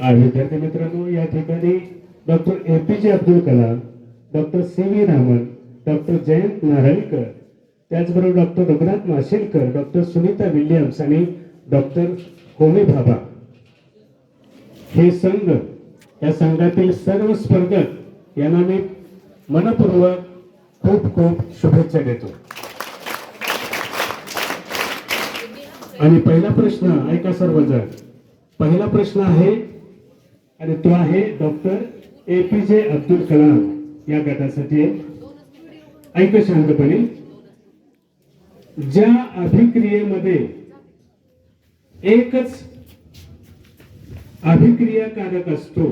आणि विद्यार्थी मित्रांनो या ठिकाणी doctor A P J Abdul Kalam doctor C V Raman doctor Jayant Narlikar त्याचबरोबर doctor Raghunath Mashelkar doctor Sunita Williams आणि डॉक्टर होमी भाभा. हे संघ या संघातील सर्व स्पर्धक यांना मी मनपूर्वक खूप खूप शुभेच्छा देतो. आणि पहिला प्रश्न ऐका सर्वजण. पहिला प्रश्न आहे आणि तो आहे doctor A P J Abdul Kalam. या गटासाठी ऐक शांतपणे ज्या अभिक्रियेमध्ये एकच अभिक्रियाकारक असतो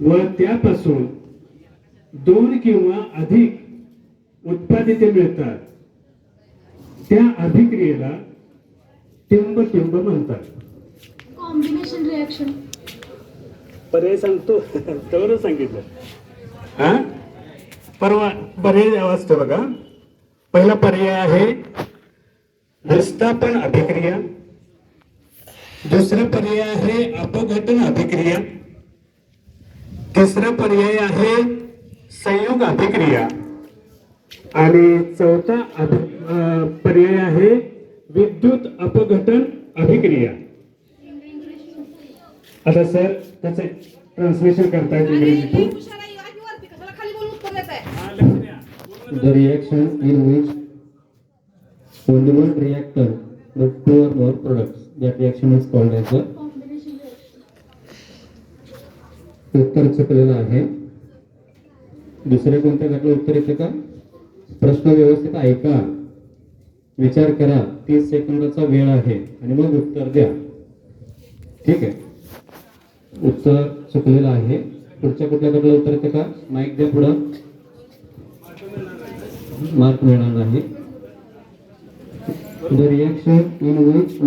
व त्यापासून दोन किंवा अधिक उत्पादिते मिळतात त्या अभिक्रियेला टिंब टिंब म्हणतात. कॉम्बिनेशन रिॲक्शन पर्याय सांगतो. तर सांगितलं. हा? परवा पर्याय वाचतो बघा. पहिला पर्याय आहे विस्थापन अभिक्रिया. दुसरा पर्याय आहे अपघटन अभिक्रिया. तिसरा पर्याय आहे संयोग अभिक्रिया. आणि चौथा अभि पर्याय आहे विद्युत अपघटन अभिक्रिया. आता सर त्याचे ट्रान्सलेशन करतायत इंग्रजीतून खाली बोलून उत्तर देत आहे The reaction in which only one reactor but two or more products. That reaction is called as the उत्तर चुकलेलं आहे. दुसरे कोणत्या घटना उत्तर येते का? प्रश्न व्यवस्थित ऐका. विचार करा. तीस सेकंदाचा वेळ आहे. आणि मग उत्तर द्या. ठीक आहे? उत्तर चुकलेलं आहे. पुढच्या कुठल्या घटना उत्तर येते का? माईक द्या पुढं. मार्क मिळणार नाही. The reaction in which